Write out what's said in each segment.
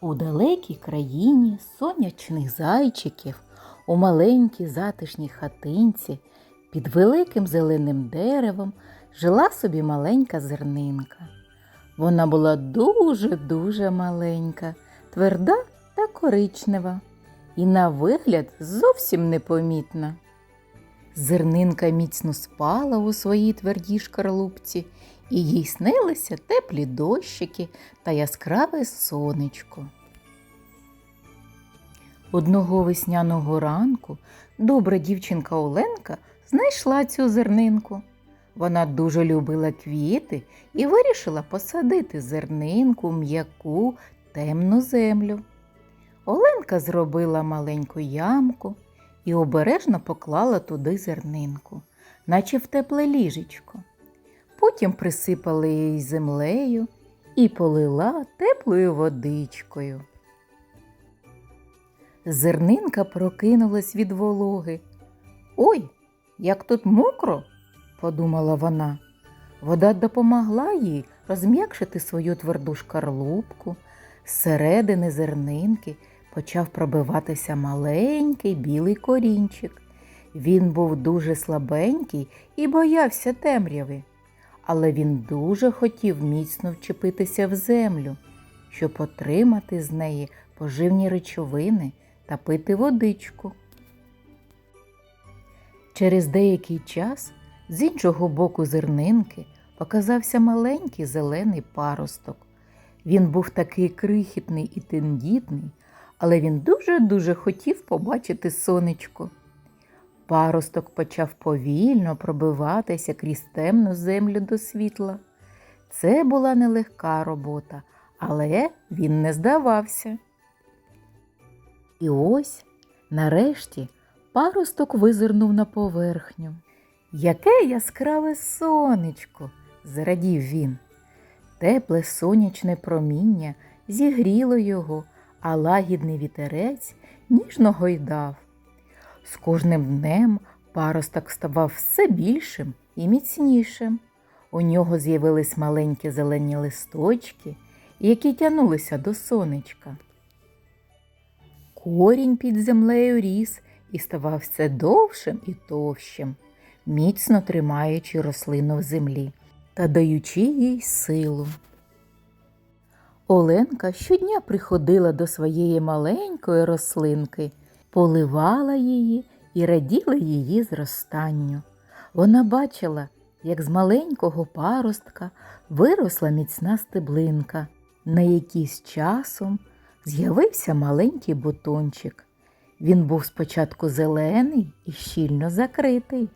У далекій країні сонячних зайчиків, у маленькій затишній хатинці, під великим зеленим деревом жила собі маленька зернинка. Вона була дуже-дуже маленька, тверда та коричнева, і на вигляд зовсім непомітна. Зернинка міцно спала у своїй твердій шкарлупці, і їй снилися теплі дощики та яскраве сонечко. Одного весняного ранку добра дівчинка Оленка знайшла цю зернинку. Вона дуже любила квіти і вирішила посадити зернинку м'яку темну землю. Оленка зробила маленьку ямку і обережно поклала туди зернинку, наче в тепле ліжечко. Потім присипала її землею і полила теплою водичкою. Зернинка прокинулась від вологи. Ой, як тут мокро, подумала вона. Вода допомогла їй розм'якшити свою тверду шкарлупку. Зсередини зернинки почав пробиватися маленький білий корінчик. Він був дуже слабенький і боявся темряви, але він дуже хотів міцно вчепитися в землю, щоб отримати з неї поживні речовини та пити водичку. Через деякий час з іншого боку зернинки показався маленький зелений паросток. Він був такий крихітний і тендітний, але він дуже-дуже хотів побачити сонечко. Паросток почав повільно пробиватися крізь темну землю до світла. Це була нелегка робота, але він не здавався. І ось, нарешті, паросток визирнув на поверхню. Яке яскраве сонечко, зрадів він. Тепле сонячне проміння зігріло його, а лагідний вітерець ніжно гойдав. З кожним днем паросток ставав все більшим і міцнішим. У нього з'явились маленькі зелені листочки, які тянулися до сонечка. Корінь під землею ріс і ставав все довшим і товщим, міцно тримаючи рослину в землі та даючи їй силу. Оленка щодня приходила до своєї маленької рослинки, поливала її і раділа її зростанню. Вона бачила, як з маленького паростка виросла міцна стеблинка, на якій з часом з'явився маленький бутончик. Він був спочатку зелений і щільно закритий,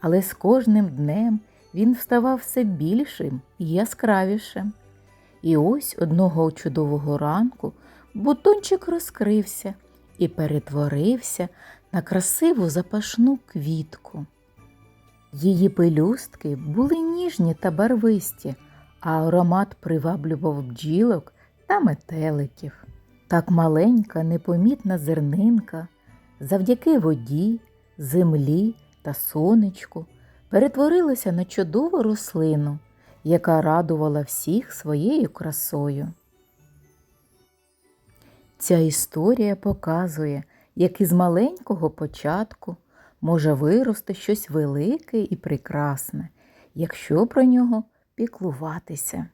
але з кожним днем він вставав все більшим і яскравішим. І ось одного чудового ранку бутончик розкрився і перетворився на красиву запашну квітку. Її пелюстки були ніжні та барвисті, а аромат приваблював бджілок та метеликів. Так маленька, непомітна зернинка завдяки воді, землі та сонечку перетворилася на чудову рослину, яка радувала всіх своєю красою. Ця історія показує, як із маленького початку може вирости щось велике і прекрасне, якщо про нього піклуватися.